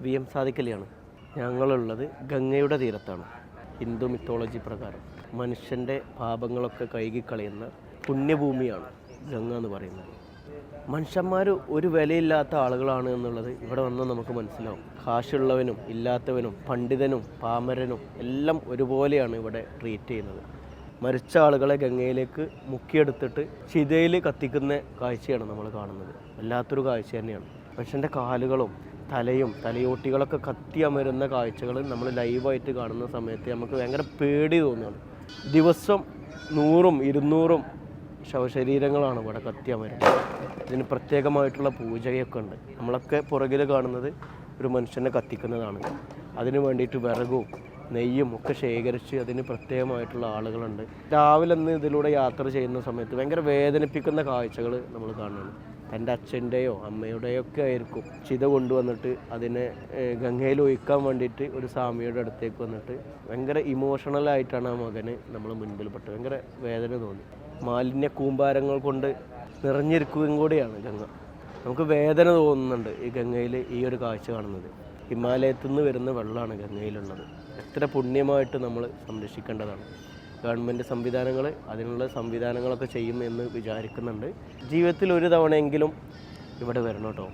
V M സാദിക്കലിയാണ് ഞങ്ങളുള്ളത് ഗംഗയുടെ തീരത്താണ്. Hindu mythology പ്രകാരം മനുഷ്യന്റെ പാപങ്ങളൊക്കെ കഴുകിക്കളയുന്ന പുണ്യഭൂമിയാണ് ഗംഗ എന്ന് പറയുന്നത്. മനുഷ്യന്മാർ ഒരു വിലയില്ലാത്ത ആളുകളാണ് എന്നുള്ളത് ഇവിടെ വന്നാൽ നമുക്ക് മനസ്സിലാവും. കാശുള്ളവനും ഇല്ലാത്തവനും പണ്ഡിതനും പാമരനും എല്ലാം ഒരുപോലെയാണ് ഇവിടെ ട്രീറ്റ് ചെയ്യുന്നത്. മരിച്ച ആളുകളെ ഗംഗയിലേക്ക് മുക്കിയെടുത്തിട്ട് ചിതയിൽ കത്തിക്കുന്ന കാഴ്ചയാണ് നമ്മൾ കാണുന്നത്. വല്ലാത്തൊരു കാഴ്ച തന്നെയാണ്. മനുഷ്യന്റെ കാലുകളും തലയും തലയോട്ടികളൊക്കെ കത്തി അമരുന്ന കാഴ്ചകൾ നമ്മൾ ലൈവായിട്ട് കാണുന്ന സമയത്ത് നമുക്ക് ഭയങ്കര പേടി തോന്നുകയാണ്. ദിവസം നൂറും ഇരുന്നൂറും ശവശരീരങ്ങളാണ് ഇവിടെ കത്തി അമരുന്നത് ഇതിന് പ്രത്യേകമായിട്ടുള്ള പൂജയൊക്കെ ഉണ്ട്. നമ്മളൊക്കെ പുറകിൽ കാണുന്നത് ഒരു മനുഷ്യനെ കത്തിക്കുന്നതാണ്. അതിന് വേണ്ടിയിട്ട് വിറകും നെയ്യും ഒക്കെ ശേഖരിച്ച് അതിന് പ്രത്യേകമായിട്ടുള്ള ആളുകളുണ്ട്. രാവിലെ ഒന്ന് ഇതിലൂടെ യാത്ര ചെയ്യുന്ന സമയത്ത് ഭയങ്കര വേദനിപ്പിക്കുന്ന കാഴ്ചകൾ നമ്മൾ കാണുന്നു തന്റെ അച്ഛന്റെയോ അമ്മയുടെയോ ഒക്കെ ആയിരിക്കും. ചിത കൊണ്ടുവന്നിട്ട് അതിനെ ഗംഗയിൽ ഒഴിക്കാൻ വേണ്ടിയിട്ട് ഒരു സ്വാമിയുടെ അടുത്തേക്ക് വന്നിട്ട് ഭയങ്കര ഇമോഷണലായിട്ടാണ് ആ മകന് നമ്മൾ മുൻപിൽപ്പെട്ടത് ഭയങ്കര വേദന തോന്നി. മാലിന്യ കൂമ്പാരങ്ങൾ കൊണ്ട് നിറഞ്ഞിരിക്കുകയും കൂടിയാണ് ഗംഗ. നമുക്ക് വേദന തോന്നുന്നുണ്ട് ഈ ഗംഗയിൽ ഈ ഒരു കാഴ്ച കാണുന്നത്. ഹിമാലയത്തു നിന്ന് വരുന്ന വെള്ളമാണ് ഗംഗയിലുള്ളത്. എത്ര പുണ്യമായിട്ട് നമ്മൾ സംരക്ഷിക്കേണ്ടതാണ്. ഗവൺമെന്റ് സംവിധാനങ്ങൾ അതിനുള്ള സംവിധാനങ്ങളൊക്കെ ചെയ്യുമെന്ന് വിചാരിക്കുന്നുണ്ട്. ജീവിതത്തിൽ ഒരു തവണയെങ്കിലും ഇവിടെ വരണം കേട്ടോ.